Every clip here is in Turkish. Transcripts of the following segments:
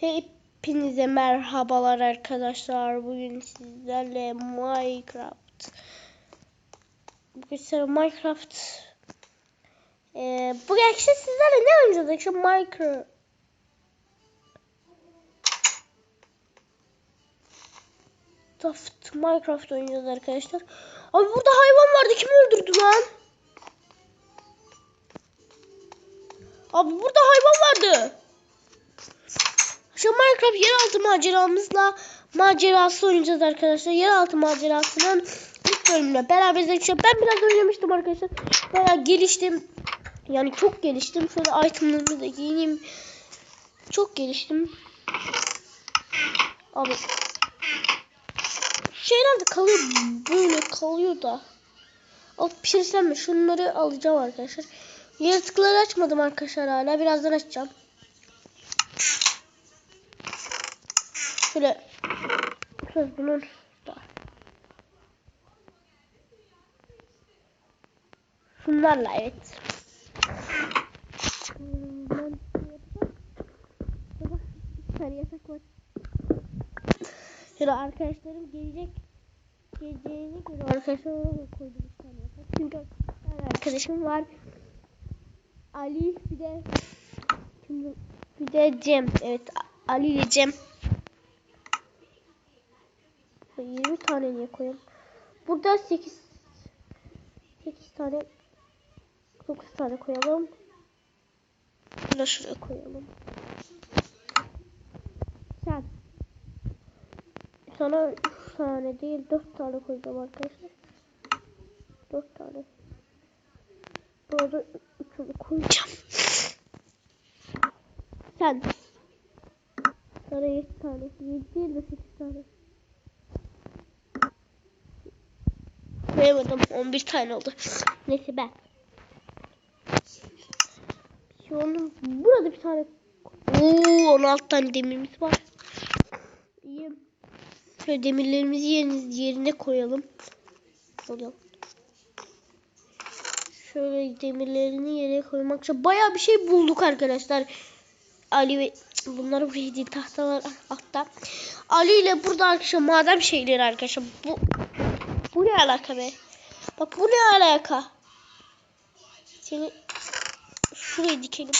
Hepinize merhabalar arkadaşlar. Bugün sizlerle Minecraft. Bugün sizlerle Minecraft. Ee, bugün akşam sizlerle ne oynayacağız akşam Minecraft. Minecraft, Minecraft oynayacağız arkadaşlar. Abi burada hayvan vardı. Kim öldürdü lan? Abi burada hayvan vardı. Şu Minecraft yeraltı maceramızla macerası oynayacağız arkadaşlar. Yeraltı macerasının ilk bölümüne beraber izleyeceğiz. Ben biraz oynamıştım arkadaşlar. Bayağı geliştim. Yani çok geliştim. Şöyle itemlerimi de giyineyim. Çok geliştim. Abi. Şeyler de kalıyor. Böyle kalıyor da. Alıp pişirsem mi? Şunları alacağım arkadaşlar. Yaratıkları açmadım arkadaşlar hala. Birazdan açacağım. Şöyle şöyle bunun da. Şunlarla evet. Ben yatak var. Şöyle arkadaşlarım gelecek. Geleceğini göre arkadaşlar oraya koydum yatak. Çünkü arkadaşım var. Ali bir de bir de Cem. Evet Ali ile Cem. 20 tane niye koyayım? Burada 8 8 tane 9 tane koyalım. Bunu da şuraya koyalım. Sen sana 3 tane değil 4 tane koyacağım arkadaşlar. 4 tane. Burada 3'ünü koyacağım. Sen sana 7 tane. 7 değil de 8 tane. Koyamadım. 11 tane oldu. Neyse ben. Onun burada bir tane. Oo 16 tane demirimiz var. İyi. Şöyle demirlerimizi yerine, yerine koyalım. Koyalım. Şöyle demirlerini yere koymak için bayağı bir şey bulduk arkadaşlar. Ali ve bunları buraya değil tahtalar altta. Ali ile burada arkadaşlar madem şeyleri arkadaşlar bu bu ne alaka be? Bak bu ne alaka? Seni şuraya dikelim.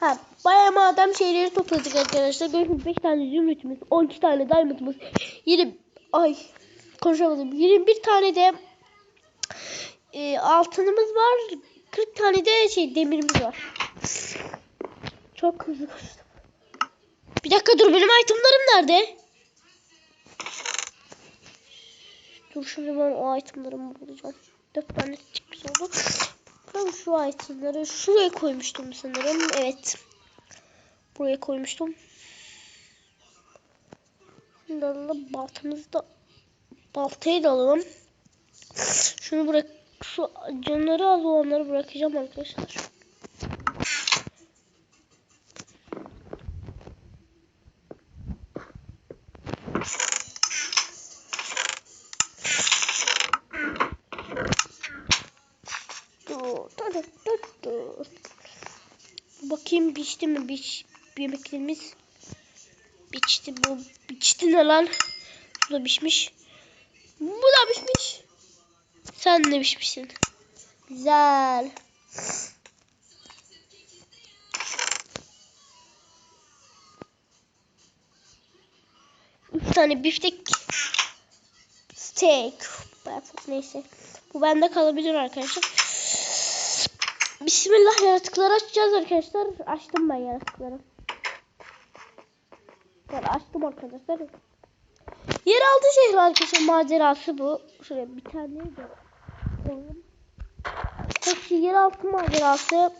Ha, bayağı madem şeyleri topladık arkadaşlar. Görün 5 tane zümrütümüz, 12 tane diamondımız, 20 ay konuşamadım. 21 tane de e, altınımız var. 40 tane de şey demirimiz var. Çok hızlı koştum. Bir dakika dur benim itemlarım nerede? Dur şimdi ben o itemlarımı bulacağım. 4 tane çıkmış oldu. Ben şu itemları şuraya koymuştum sanırım. Evet. Buraya koymuştum. Şimdi alalım baltamızı da baltayı da alalım. Şunu bırak şu canları az olanları bırakacağım arkadaşlar. Dur, dur, dur, dur. Bakayım biçti mi biç yemeklerimiz. Biçti bu. Biçti ne lan? Bu da biçmiş. Bu da biçmiş. Sen de biçmişsin. Güzel. Üç tane biftek steak. Neyse. Bu bende kalabilir arkadaşlar. Bismillah yaratıkları açacağız arkadaşlar. Açtım ben yaratıkları. Ben açtım arkadaşlar. Yeraltı şehri arkadaşlar macerası bu. Şuraya bir tane de koyalım. Hepsi yeraltı macerası.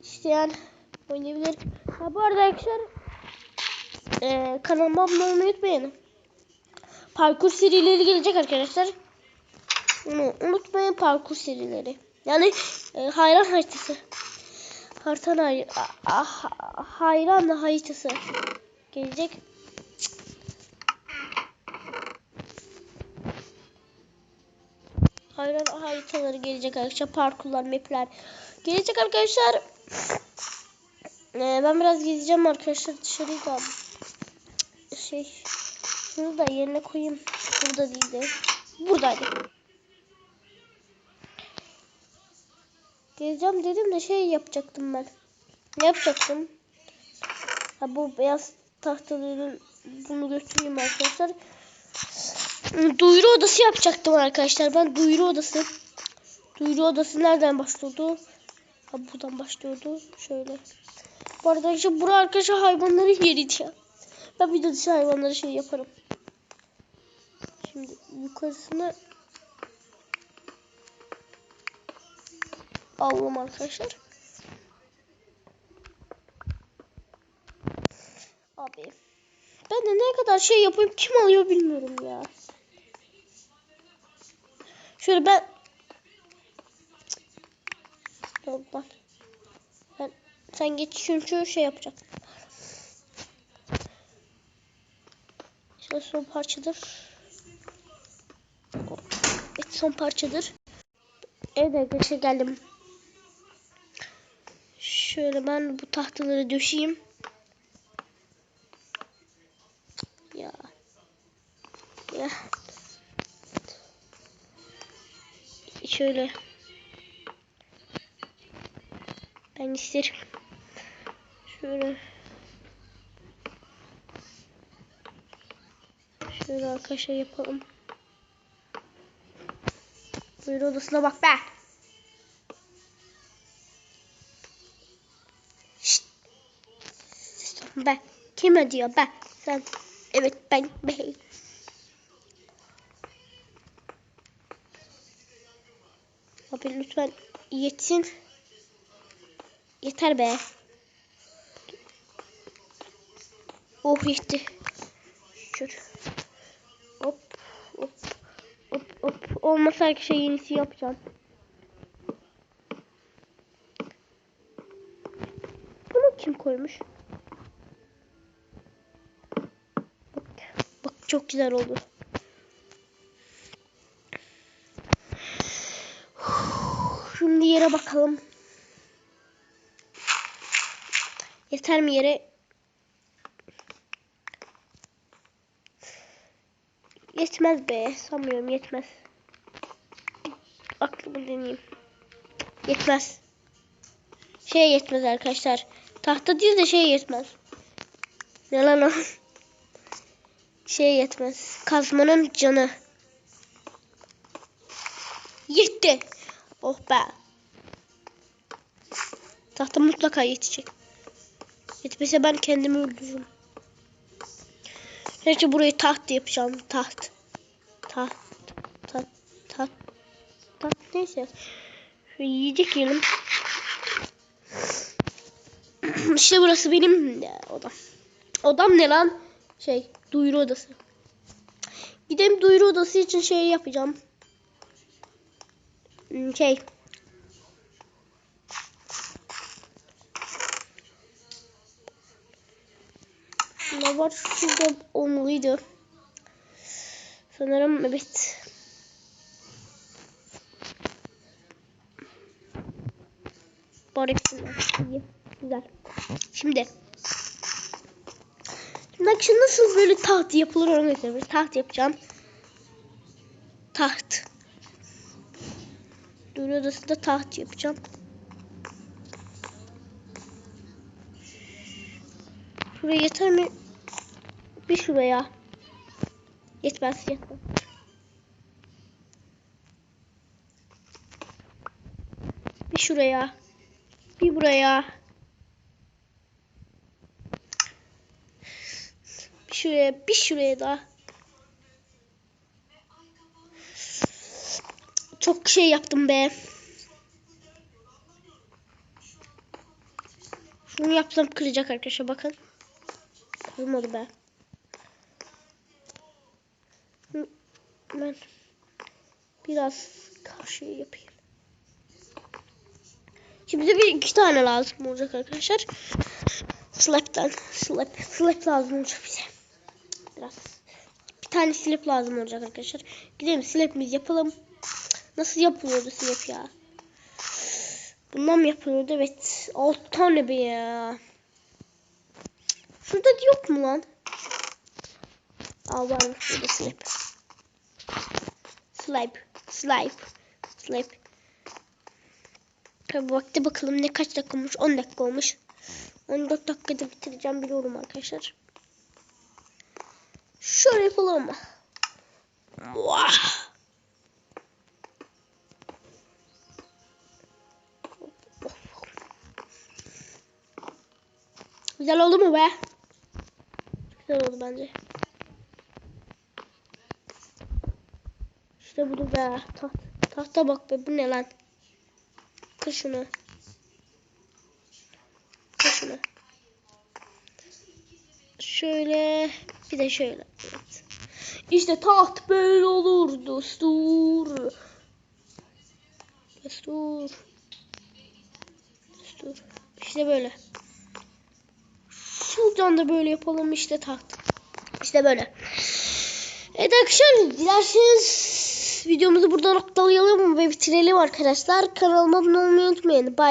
İsteyen oynayabilir. Ha bu arada arkadaşlar e, kanalıma abone olmayı unutmayın. Parkur serileri gelecek arkadaşlar. Unutmayın parkur serileri. Yani e, hayran haritası. Hartan hay ah, hayran haritası gelecek. Hayran haritaları gelecek arkadaşlar. Parkurlar, mapler gelecek arkadaşlar. Ee, ben biraz gezeceğim arkadaşlar dışarıyı da. Şey. Şunu da yerine koyayım. Burada değildi. Buradaydı. Gezeceğim dedim de şey yapacaktım ben. Ne yapacaktım? Ha bu beyaz tahtaların bunu götüreyim arkadaşlar. Duyuru odası yapacaktım arkadaşlar. Ben duyuru odası. Duyuru odası nereden başlıyordu? Ha buradan başlıyordu. Şöyle. Bu arada işte bura arkadaşlar hayvanların yeriydi ya. Ben bir de dışı hayvanları şey yaparım. Şimdi yukarısına alalım arkadaşlar. Abi. Ben de ne kadar şey yapayım kim alıyor bilmiyorum ya. Şöyle ben bak. Ben sen geç çünkü şey yapacağım. Şöyle son parçadır. Evet son parçadır. Evet arkadaşlar geldim. Şöyle ben bu tahtaları döşeyeyim. Ya. Ya. Şöyle. Ben isterim. Şöyle. Şöyle arkadaşlar yapalım. Buyur odasına bak be. Be. Kime diyor be? Sen. Evet ben be. Abi lütfen yetsin. Yeter be. Oh yetti. Şükür. Hop hop hop hop. Olmasa her şey yenisi yapacağım. Bunu kim koymuş? Çok güzel oldu. Şimdi yere bakalım. Yeter mi yere? Yetmez be. Sanmıyorum yetmez. Aklımı deneyeyim. Yetmez. Şey yetmez arkadaşlar. Tahta değil de şey yetmez. Ne lan o? Şey yetmez. Kazmanın canı. Yetti. Oh be. Tahta mutlaka yetecek. Yetmese ben kendimi öldürürüm. Neyse burayı taht yapacağım. Taht. Taht. Taht. Taht. Taht. Neyse. Şöyle yiyecek yiyelim. işte burası benim ya, odam. Odam ne lan? Şey duyuru odası. Gidelim duyuru odası için şey yapacağım. Hmm, Şey. Ne var? Şurada olmalıydı. Sanırım evet. Hepsinden. İyi. Güzel. Şimdi. Bak şimdi nasıl böyle taht yapılır onu göstereyim. Taht yapacağım. Taht. Duyuru odasında taht yapacağım. Şuraya yeter mi? Bir şuraya. Yetmez yetmez. Bir şuraya. Bir buraya. Bir şuraya. Bir şuraya daha. Çok şey yaptım be. Şunu yapsam kıracak arkadaşlar bakın. Kırmadı be. Ben biraz karşıya yapayım. Şimdi bir iki tane lazım olacak arkadaşlar. Slap'ten. Slap. Slap lazım olacak bize. Biraz. Bir tane slap lazım olacak arkadaşlar. Gidelim slap'imizi yapalım. Nasıl yapılıyordu slap ya? Bundan mı yapılıyordu? Evet. 6 tane be ya. Şurada yok mu lan? Aa varmış burada slip. Slip. Slip. Slip. Tabi vakti bakalım ne kaç dakika olmuş? 10 dakika olmuş. 14 dakikada bitireceğim biliyorum arkadaşlar. Şöyle yapalım mı? Vah! Güzel oldu mu be? Güzel oldu bence. İşte budur be. Taht, tahta bak be bu ne lan? Kır şunu. Kır şunu. Şöyle bir de şöyle. İşte taht böyle olur dostur. Destur. Destur. İşte böyle. Şuradan da böyle yapalım işte taht. İşte böyle. Evet arkadaşlar dilerseniz videomuzu burada noktalayalım ve bitirelim arkadaşlar. Kanalıma abone olmayı unutmayın. Bye.